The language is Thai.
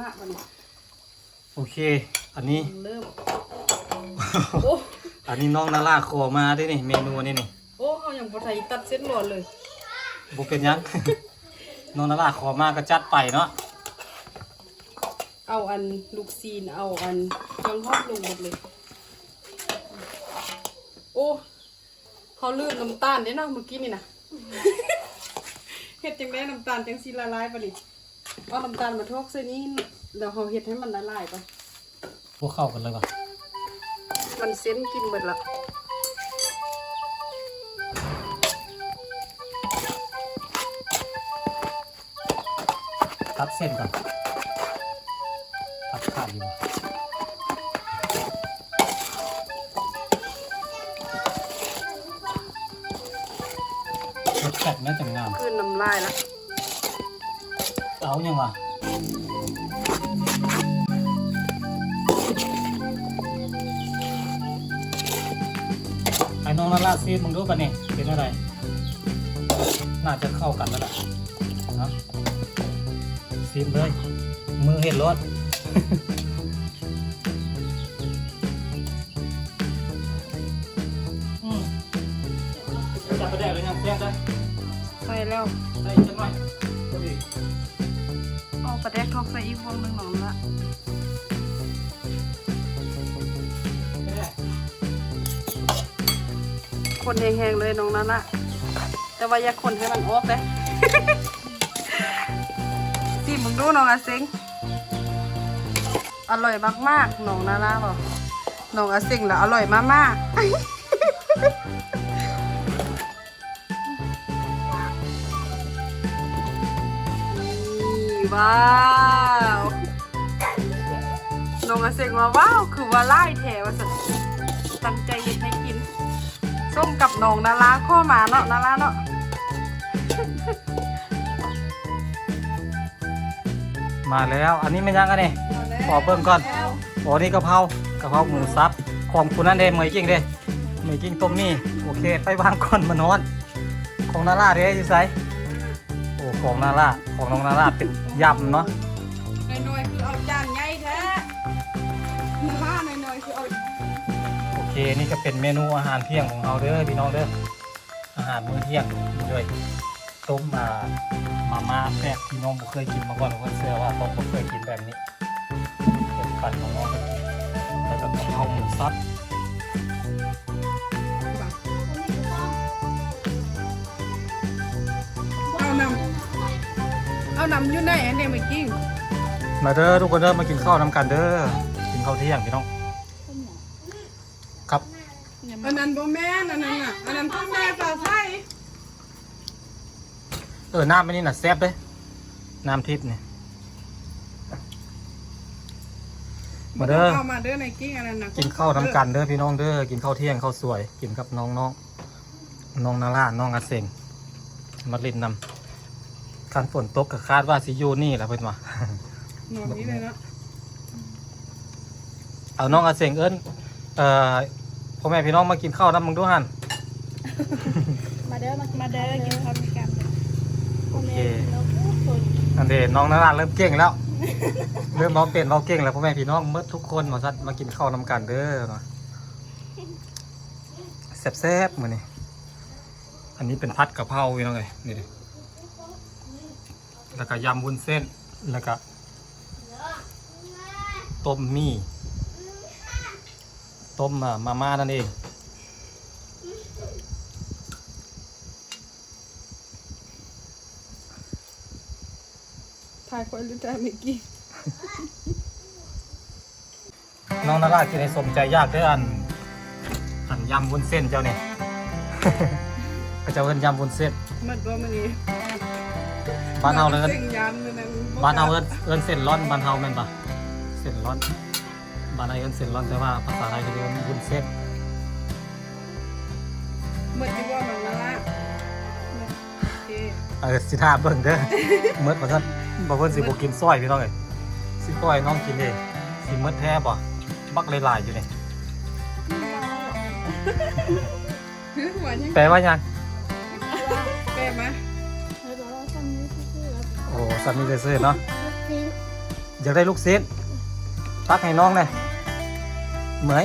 ละมันโอเค อันนี้ เริ่มโอ้อันนี้น้องนาราขอมาด้วยนี่เมนูนี่นี่โอ้เขายังบ่ไทยตัดเส้นหลอนเลยบุเป็นหยัง น้องนาราขอมาก็จัดไปเนาะเอาอันลูกซีนเอาอันเครื่องทอดลงหมดเลย โอ้เขาลืมน้ำตาลเด้นะเมื่อกี้นี่นะเฮ็ดจังได้น้ำตาลจังสิละลายปะนี่ เอาน้ำตาลมาทอกใส่นี้แล้วเขาเฮ็ดให้มันละลายไปพวกเข้ากันเลยป่ะมันเส้นกินหมดละตัดเส้นก่อนตัดขาดดีกว่ารสแซ่บแม่จังงามคืนน้ำลายละ เอายังวะไอ้น้องนาราซีดมึงดูป่ะเนี่ยเป็นอะไร น่าจะเข้ากันแล้วล่ะนะซีมเลย มือเห็ดรถอืมจับไปได้เลยยังเสียงได้ใส่แล้ว ใส่จังหน่อยพอดีเอาป ลาแดกทอกใส่อีกฟองหนึงหนอมละไม่ได้คนแห้งๆเลยน้องนั่นละแต่ว่าอย่าคนให้มันออกเลยสิมึงดูน้องอาเซ็งอร่อยมากๆน้องนาล่าบอกน้องอาเซ็งแล้วอร่อยมากๆ ว้าวน้องอาเซ็งว่าว้าวคือว่าไล่แถวสันตั้งใจเย็นให้กินส้มกับน้องนาราข้อมาเนาะนาราเนาะมาแล้ว อันนี้ไม่ยังกันเนี่ยขอเบิ่งก่อนโอ้นี่กะเพรากะเพราหมูสับของคุณนั่นเด้เหมยกิ้งเด้เหมยกิ้งต้มนี่โอเค ไปวางก่อนมานอน ของนาราเด้อยู่ไสโอ้ ของนาราของน้องนาราเป็นยำเนาะน้อยๆคือเอาจานใหญ่แท้นาราน้อยๆคือเอาโอเคนี่ก็เป็นเมนูอาหารเที่ยงของเราเด้อพี่น้องเด้ออาหารมื้อเที่ยงด้วยต้มมามาม่าแซ่บพี่น้องบ่เคยกินมาก่อนผมเชื่อว่าต้องบ่เคยกินแบบนี้เป็นกันของน้องแล้วก็กะเพราหมูสับำเอานำอยู่ไหนอันเนี้ยเมื่อกี้มาเด้อทุกคนเด้อมากินข้าวนำกันเด้อกินข้าวเที่ยงพี่น้อง ครับอันนั้นบ่แม่นอันนั้นน่ะอันนั้นพ่อแม่ปลาไทยเออน้ำอันนี้น่ะแซ่บเด้น้ำทิพย์นี่มาเด้อเอามาเด้อในกิ้งอันนั้นน่ะกินข้าวนำกันเด้อพี่น้องเด้อกินข้าวเที่ยงข้าวสวย กินกับน้องน้องน้องนาราน้องอาเซงมาลินนำ คันฝนตกก็คาดว่าสิอยู่นี่แหละเพิ่นว่า หนอนนี้เลยเนาะเอาน้องอาเซงเอิ้นเอ่อพ่อแม่พี่น้องมากินข้าวนำมึงดูหันมาเด้อมามาเด้อกินข้าวด้วยกันโอเคเราพูดคนอันเดน้องนาราเริ่มเก่งแล้ว เริ่มเมาเป็นเมาเก่งแล้วพ่อแม่พี่น้องเมื่อทุกคนมาซัดมากินข้าวนำกันเด้อเนาะแซ่บๆมื้อนี้อันนี้เป็นพัดกะเพราพี่น้องเอ้ยนี่ดิ แล้วก็ยำวุ้นเส้น แล้วก็ต้มมี่ ต้มอ่ามาม่านั่นเอง ถ่ายคนหรือถ่ายเมื่อกี้น้องนารากินให้สมใจยากเด้ออัน อันยำวุ้นเส้นเจ้าเนี่ยก็จะเอิ้นยำวุ้นเส้นมันบ่มื้อนี้ บ้านเฮาเลยเอิ้นสิ่งยามนั่นน่ะบ้านเฮาเอิ้นเอิ้นเส้นร้อนบ้านเฮาแม่นปะเส้นร้อนบ้านไทยเอิ้นเส้นร้อนแต่ว่าภาษาไทยเขาเรียกว่าวุ้นเส้นหมดอยู่ว่าน้องนาราโอเคเออสิท่าเบิ่งเด้อเมื่อว่าซั่นบ่เพิ่นสิบ่กินซอยพี่น้องเอ้ยสิปล่อยน้องกินเองสิเมื่อแท้บ่บักหลายๆอยู่นี่คือหัวยังแปลว่าหยังแปลมา เฮ้ยบอกว่าซ้ำนี้ซื่อๆแล้วโอ้สันนี่ซื่อๆเนาะทิ้งอยากได้ลูกเซนตักให้น้องหน่อยเหมย